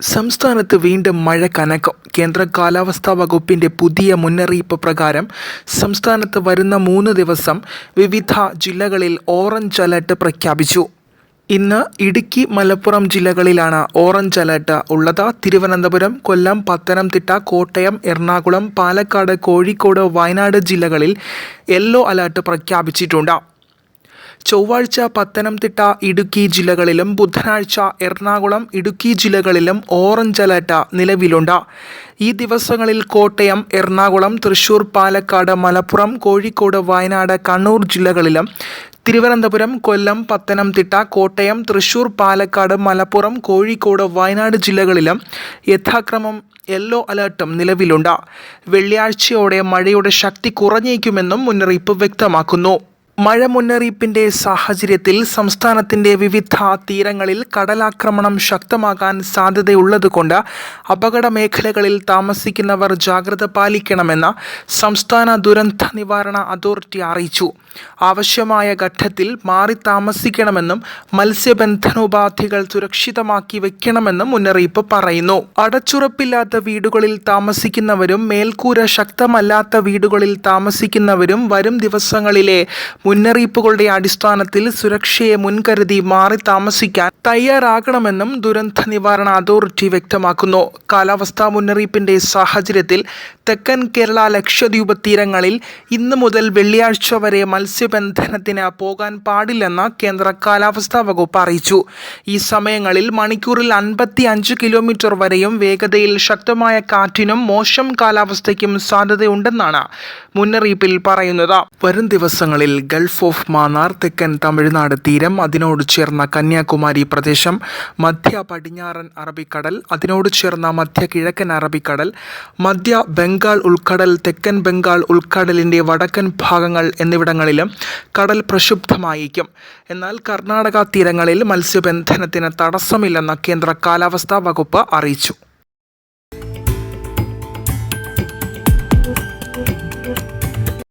സംസ്ഥാനത്ത് വീണ്ടും മഴ കനക്കും. കേന്ദ്ര കാലാവസ്ഥാ വകുപ്പിന്റെ പുതിയ മുന്നറിയിപ്പ് പ്രകാരം സംസ്ഥാനത്ത് വരുന്ന മൂന്ന് ദിവസം വിവിധ ജില്ലകളിൽ ഓറഞ്ച് അലർട്ട് പ്രഖ്യാപിച്ചു. ഇന്ന് ഇടുക്കി മലപ്പുറം ജില്ലകളിലാണ് ഓറഞ്ച് അലർട്ട് ഉള്ളത്. തിരുവനന്തപുരം കൊല്ലം പത്തനംതിട്ട കോട്ടയം എറണാകുളം പാലക്കാട് കോഴിക്കോട് വയനാട് ജില്ലകളിൽ യെല്ലോ അലർട്ട് പ്രഖ്യാപിച്ചിട്ടുണ്ട്. ചൊവ്വാഴ്ച പത്തനംതിട്ട ഇടുക്കി ജില്ലകളിലും ബുധനാഴ്ച എറണാകുളം ഇടുക്കി ജില്ലകളിലും ഓറഞ്ച് അലർട്ട് നിലവിലുണ്ട്. ഈ ദിവസങ്ങളിൽ കോട്ടയം എറണാകുളം തൃശൂർ പാലക്കാട് മലപ്പുറം കോഴിക്കോട് വയനാട് കണ്ണൂർ ജില്ലകളിലും തിരുവനന്തപുരം കൊല്ലം പത്തനംതിട്ട കോട്ടയം തൃശൂർ പാലക്കാട് മലപ്പുറം കോഴിക്കോട് വയനാട് ജില്ലകളിലും യഥാക്രമം യെല്ലോ അലർട്ടും നിലവിലുണ്ട്. വെള്ളിയാഴ്ചയോടെ മഴയുടെ ശക്തി കുറഞ്ഞേക്കുമെന്നും മുന്നറിയിപ്പ് വ്യക്തമാക്കുന്നു. മഴ മുന്നറിയിപ്പിന്റെ സാഹചര്യത്തിൽ സംസ്ഥാനത്തിന്റെ വിവിധ തീരങ്ങളിൽ കടലാക്രമണം ശക്തമാകാൻ സാധ്യതയുള്ളതുകൊണ്ട് അപകട മേഖലകളിൽ താമസിക്കുന്നവർ ജാഗ്രത പാലിക്കണമെന്ന് സംസ്ഥാന ദുരന്ത നിവാരണ അതോറിറ്റി അറിയിച്ചു. ആവശ്യമായ ഘട്ടത്തിൽ മാറി താമസിക്കണമെന്നും മത്സ്യബന്ധനോപാധികൾ സുരക്ഷിതമാക്കി വയ്ക്കണമെന്നും മുന്നറിയിപ്പ് പറയുന്നു. അടച്ചുറപ്പില്ലാത്ത വീടുകളിൽ താമസിക്കുന്നവരും മേൽക്കൂര ശക്തമല്ലാത്ത വീടുകളിൽ താമസിക്കുന്നവരും വരും ദിവസങ്ങളിലെ മുന്നറിയിപ്പുകളുടെ അടിസ്ഥാനത്തിൽ സുരക്ഷയെ മുൻകരുതി മാറി താമസിക്കാൻ തയ്യാറാകണമെന്നും ദുരന്ത നിവാരണ അതോറിറ്റി വ്യക്തമാക്കുന്നു. കാലാവസ്ഥാ മുന്നറിയിപ്പിന്റെ സാഹചര്യത്തിൽ തെക്കൻ കേരള ലക്ഷദ്വീപ് തീരങ്ങളിൽ ഇന്ന് മുതൽ വെള്ളിയാഴ്ച വരെ മത്സ്യബന്ധനത്തിന് പോകാൻ പാടില്ലെന്ന് കേന്ദ്ര കാലാവസ്ഥാ വകുപ്പ് അറിയിച്ചു. ഈ സമയങ്ങളിൽ മണിക്കൂറിൽ അൻപത്തി അഞ്ച് കിലോമീറ്റർ വരെയും വേഗതയിൽ ശക്തമായ കാറ്റിനും മോശം കാലാവസ്ഥയ്ക്കും സാധ്യതയുണ്ടെന്നാണ് മുന്നറിയിപ്പിൽ പറയുന്നത്. വരും ദിവസങ്ങളിൽ ഗൾഫ് ഓഫ് മാന്നാർ തെക്കൻ തമിഴ്നാട് തീരം അതിനോട് ചേർന്ന കന്യാകുമാരി പ്രദേശം മധ്യ പടിഞ്ഞാറൻ അറബിക്കടൽ അതിനോട് ചേർന്ന മധ്യ കിഴക്കൻ അറബിക്കടൽ മധ്യ ബംഗാൾ ഉൾക്കടൽ തെക്കൻ ബംഗാൾ ഉൾക്കടലിന്റെ വടക്കൻ ഭാഗങ്ങൾ എന്നിവിടങ്ങളിലും കടൽ പ്രക്ഷുബ്ധമായിരിക്കും. എന്നാൽ കർണാടക തീരങ്ങളിൽ മത്സ്യബന്ധനത്തിന് തടസ്സമില്ലെന്ന് കേന്ദ്ര കാലാവസ്ഥാ വകുപ്പ് അറിയിച്ചു.